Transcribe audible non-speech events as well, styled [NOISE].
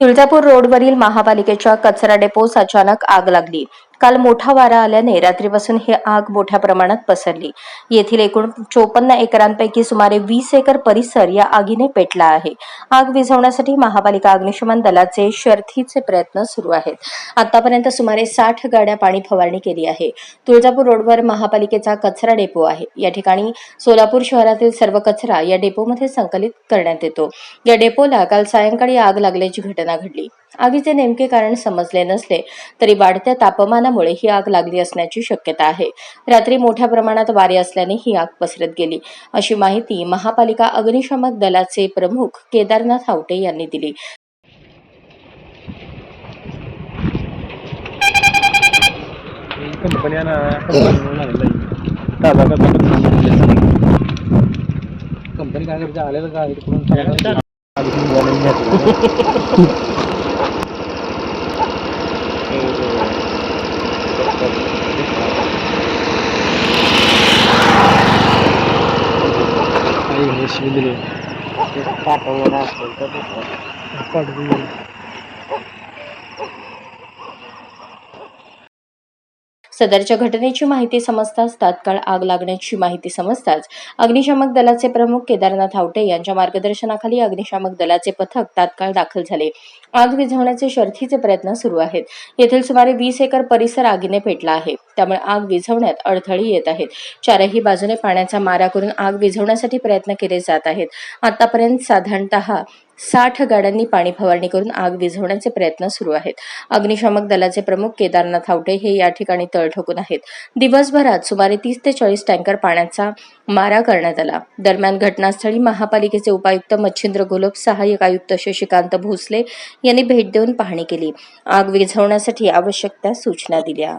तुळजापूर रोडवरील महापालिकेच्या कचरा डेपोस अचानक आग लागली. काल मोठा वारा आल्याने रात्रीपासून ही आग मोठ्या प्रमाणात पसरली. येथील एकूण चोपन्न एकरांपैकी सुमारे वीस एकर परिसर या आगीने पेटला आहे. आग विझवण्यासाठी महापालिका अग्निशमन दलाचे शर्थीचे प्रयत्न सुरू आहेत. आतापर्यंत सुमारे साठ गाड्या पाणी फवारणी केली आहे. तुळजापूर रोडवर महापालिकेचा कचरा डेपो आहे. या ठिकाणी सोलापूर शहरातील सर्व कचरा या डेपोमध्ये संकलित करण्यात येतो. या डेपोला काल सायंकाळी आग लागल्याची घटना घडली. आगीचे नेमके कारण समजले नसले तरी वाढत्या तापमानामुळे ही आग लागली असण्याची शक्यता आहे. रात्री मोठ्या प्रमाणात वारे असल्याने ही आग पसरत गेली. अशी माहिती महापालिका अग्निशमक दलाचे प्रमुख केदारनाथ आवटे यांनी दिली. कंपनी ना ताजा कंपनी काय [LAUGHS] पाठवून सदरच्या घटनेची माहिती समजताच तात्काळ आग लागण्याची माहिती समजताच अग्निशामक दलाचे प्रमुख केदारनाथ आवटे यांच्या मार्गदर्शनाखाली अग्निशामक दलाचे पथक तात्काळ दाखल झाले. आग विझवण्याचे शर्थीचे प्रयत्न सुरू आहेत. येथील सुमारे वीस एकर परिसर आगीने पेटला आहे. त्यामुळे आग विझवण्यात अडथळे येत आहेत. चारही बाजूने पाण्याचा मारा करून आग विझवण्यासाठी प्रयत्न केले जात आहेत. आतापर्यंत साधारणतः साठ गाड्यांनी पाणी फवारणी करून आग विझवण्याचे प्रयत्न सुरू आहेत. अग्निशामक दलाचे प्रमुख केदारनाथ आवटे हे या ठिकाणी तळ ठोकून आहेत. दिवसभरात सुमारे तीस ते चाळीस टँकर पाण्याचा मारा करण्यात आला. दरम्यान घटनास्थळी महापालिकेचे उपायुक्त मच्छिंद्र घोलप सहाय्यक आयुक्त शशिकांत भोसले यांनी भेट देऊन पाहणी केली. आग विझवण्यासाठी आवश्यक त्या सूचना दिल्या.